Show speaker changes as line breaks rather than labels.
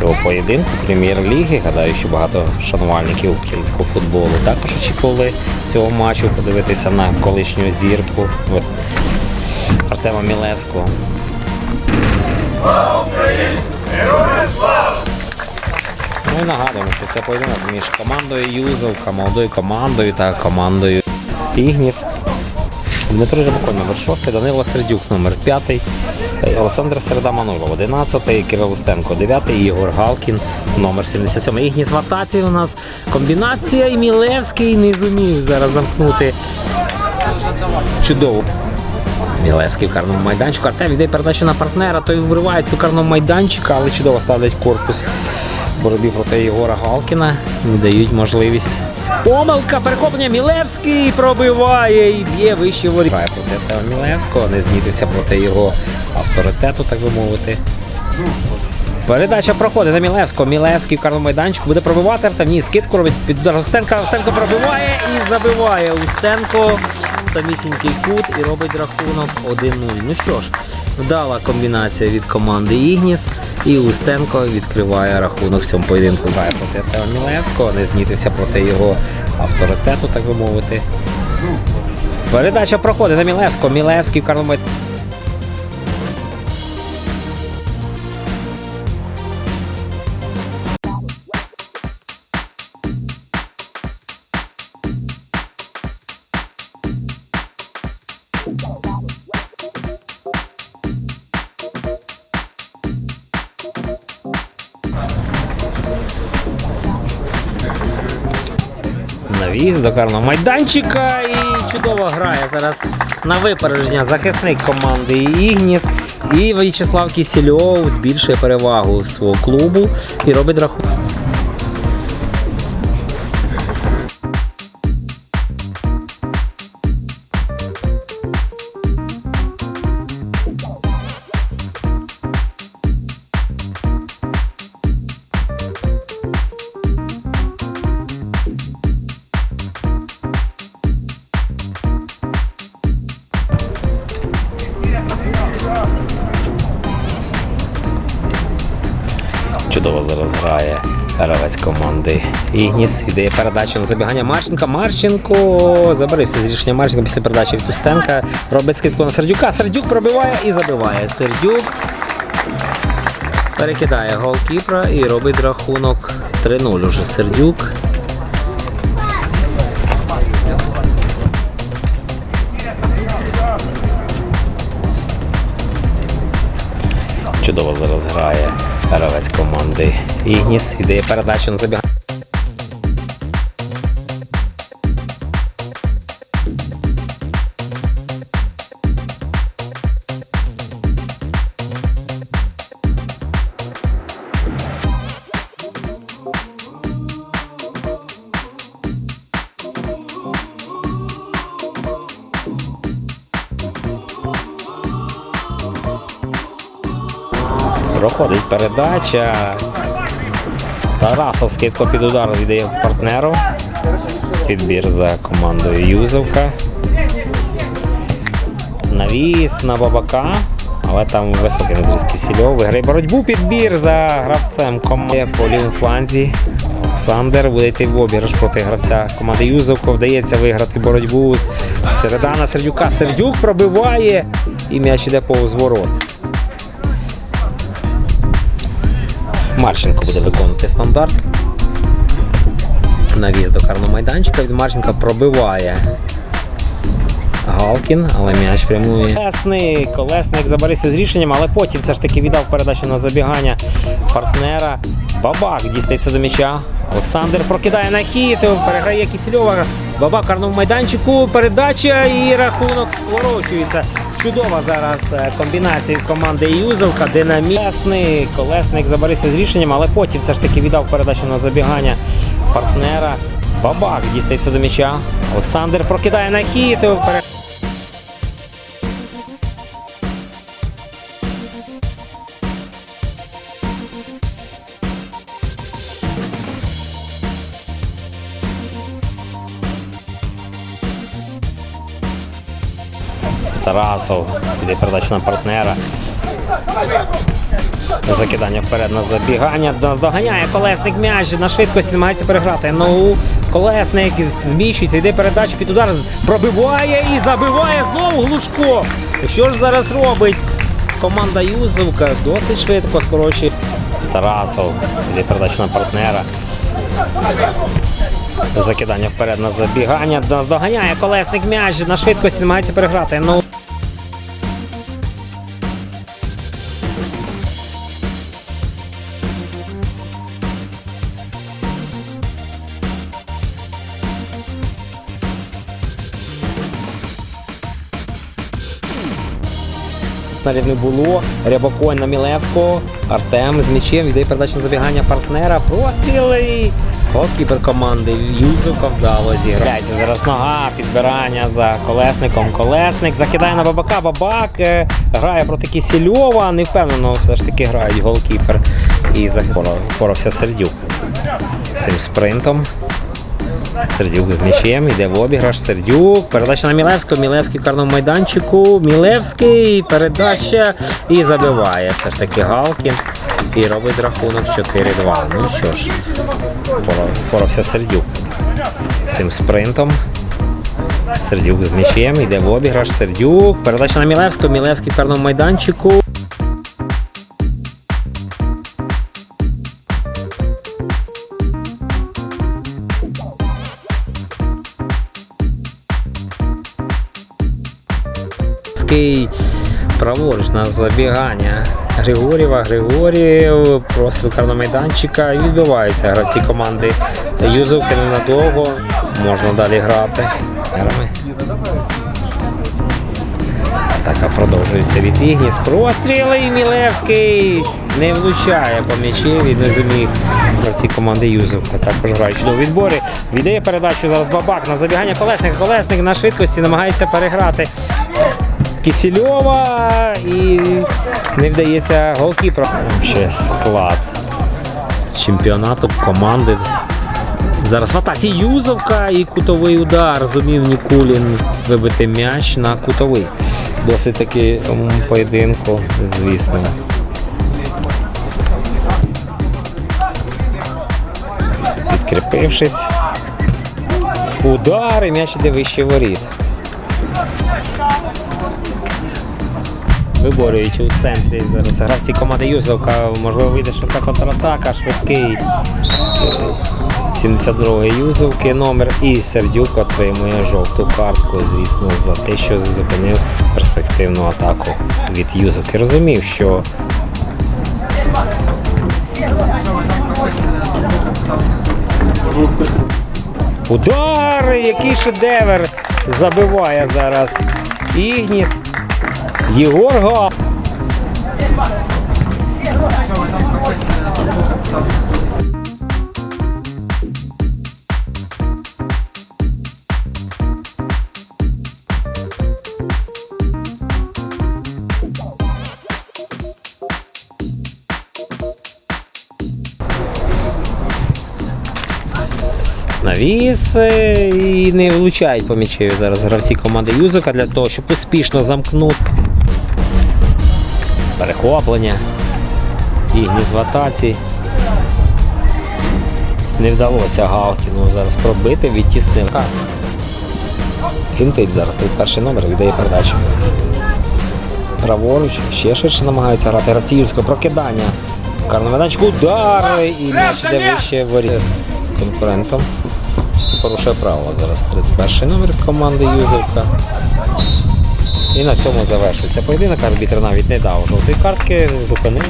цього поєдинку прем'єр-ліги. Гадаю, що багато шанувальників українського футболу також очікували цього матчу подивитися на колишню зірку Артема Мілевського. Ну і нагадуємо, що це поєдинок між командою Юзовка, молодою командою та командою Ігніс. Дмитро Рябко, номер 6, Данило Сердюк, номер 5, Олександр Середа Мануров, 11, Кирил Устенко, 9, Ігор Галкін, номер 77. Ігніс в у нас комбінація і Мілевський не зумів зараз замкнути. Чудово. Мілевський в карному майданчику. Артем йде передачу на партнера, той вривається до карного майданчика, але чудово ставлять корпус в боротьбі проти Єгора Галкіна. Не дають можливість. Помилка, перехоплення Мілевський пробиває і б'є вище воріт. Грає проти Тео Мілевського, не знітився проти його авторитету, так би мовити. Передача проходить на Мілевського. Мілевський в карному майданчику буде пробивати. Артем ні, скидку робить під удар Устенка. Устенко пробиває і забиває Устенко. Самісінький кут і робить рахунок 1-0. Ну що ж, вдала комбінація від команди Ігніс. І Устенко відкриває рахунок в цьому поєдинку. Грає проти Артема Мілевського, не знітився проти його авторитету, так би мовити. Передача проходить на Мілевського. Мілевський в карному Навіз до карного майданчика і чудово грає зараз на випередження захисник команди Ігніс. І В'ячеслав Кісільов збільшує перевагу свого клубу і робить рахунок. Команди Ігніс. Ідеє передачу на забігання Марченка. Марченко забарився з рішення Марченка після передачі від Устенка. Робить скидку на Сердюка. Сердюк пробиває і забиває. Сердюк перекидає голкіпра і робить рахунок 3-0 уже Сердюк. Чудово зараз грає гравець команди Ігніс. Ідеє передачу на забігання. Проходить передача. Тарасов скидку під удар віддає партнеру. Підбір за командою Юзовка. Навіс на бабака. Але там високий назріз Кисільов. Виграє боротьбу. Підбір за гравцем команди по лівому фланзі. Олександр буде йти в обіграш проти гравця команди Юзовко. Вдається виграти боротьбу з Середа на Сердюка. Сердюк пробиває і м'яч іде повз ворот. Марченко буде виконувати стандарт. Навіз до карного майданчика. Від Марченка пробиває Галкін, але м'яч прямує. Колесник, колесник забарився з рішенням, але потім все ж таки віддав передачу на забігання партнера. Бабак дістається до м'яча. Олександр прокидає на хід, переграє Кісельова. Бабак карному майданчику. Передача і рахунок скорочується. Чудова зараз е, комбінація від команди Юзовка. Динамічний колесник забарився з рішенням, але потім все ж таки віддав передачу на забігання партнера. Бабак дістається до м'яча. Олександр прокидає на хід. Тарасов. Іде передача на партнера. Закидання вперед на забігання. Наздоганяє колесник м'яч на швидкості намагається переграти. Ну, колесник зміщується, йде передача під удар, пробиває і забиває знову Глушко. Що ж зараз робить? Команда Юзовка досить швидко скорочує. Тарасов. Йде передача на партнера. Закидання вперед на забігання. Наздоганяє колесник м'яч на швидкості намагається переграти. Ну, Снарів не було. Рябоконь на Мілевського. Артем з м'ячем йде передача на забігання партнера. Простріли. Голкіпер команди Юзука вдало зіграється. Зараз нога, підбирання за колесником. Колесник закидає на бабака. Бабак е, грає проти Кісільова. Не впевнено, все ж таки грають голкіпер. І впорався Сердюк цим спринтом. Сердюк з м'ячем, йде в обіграш. Сердюк. Передача на Мілевського. Мілевський в карному майданчику. Мілевський. Передача і забиває все ж таки Галкін. І робить рахунок 4-2. Ну що ж, впорався Сердюк цим спринтом. Сердюк з м'ячем, йде в обіграш. Сердюк. Передача на Мілевського. Мілевський в карному майданчику. Ский праворуч на забігання Григорєва. Григорєв простріл карного майданчика і відбиваються гравці команди Юзовки ненадовго. Можна далі грати. Атака продовжується від Ігніс. Простріли і Мілевський не влучає по м'ячі. Він не зумів гравці команди Юзовка. Також грають чудово відборі. Віддає передачу зараз Бабак на забігання колесника. Колесник на швидкості намагається переграти Кисельова і не вдається голкіпера. Ще склад чемпіонату команди. Зараз в атаці Юзовка і кутовий удар. Зумів Нікулін вибити м'яч на кутовий. Досить таки поєдинку, звісно. Підкріпившись. Удар і м'яч іде вище воріт. Виборюють у центрі зараз гравці команди Юзовка. Можливо, вийде швидка контратака, швидкий. 72-ї Юзовки номер і Сердюк отримує жовту картку, звісно, за те, що зупинив перспективну атаку від Юзовки. Розумів, що удар, який шедевр забиває зараз Ігніс. Єгор Га. Навіс і не влучають по м'ячеві зараз гравці команди Юзика для того, щоб успішно замкнути перехоплення. Ігніс в атаці. Не вдалося Галкіну зараз пробити, відтіснив. Фінтить зараз 31 номер, віддає передачу. Праворуч, ще ширше намагаються грати гравці Юрського прокидання. Карна майданчику удар і м'яч іде вище воріт з конкурентом. Порушує правила зараз 31 номер команди Юзовка. І на цьому завершується поєдинок. Арбітр навіть не дав жовтої картки, зупинив.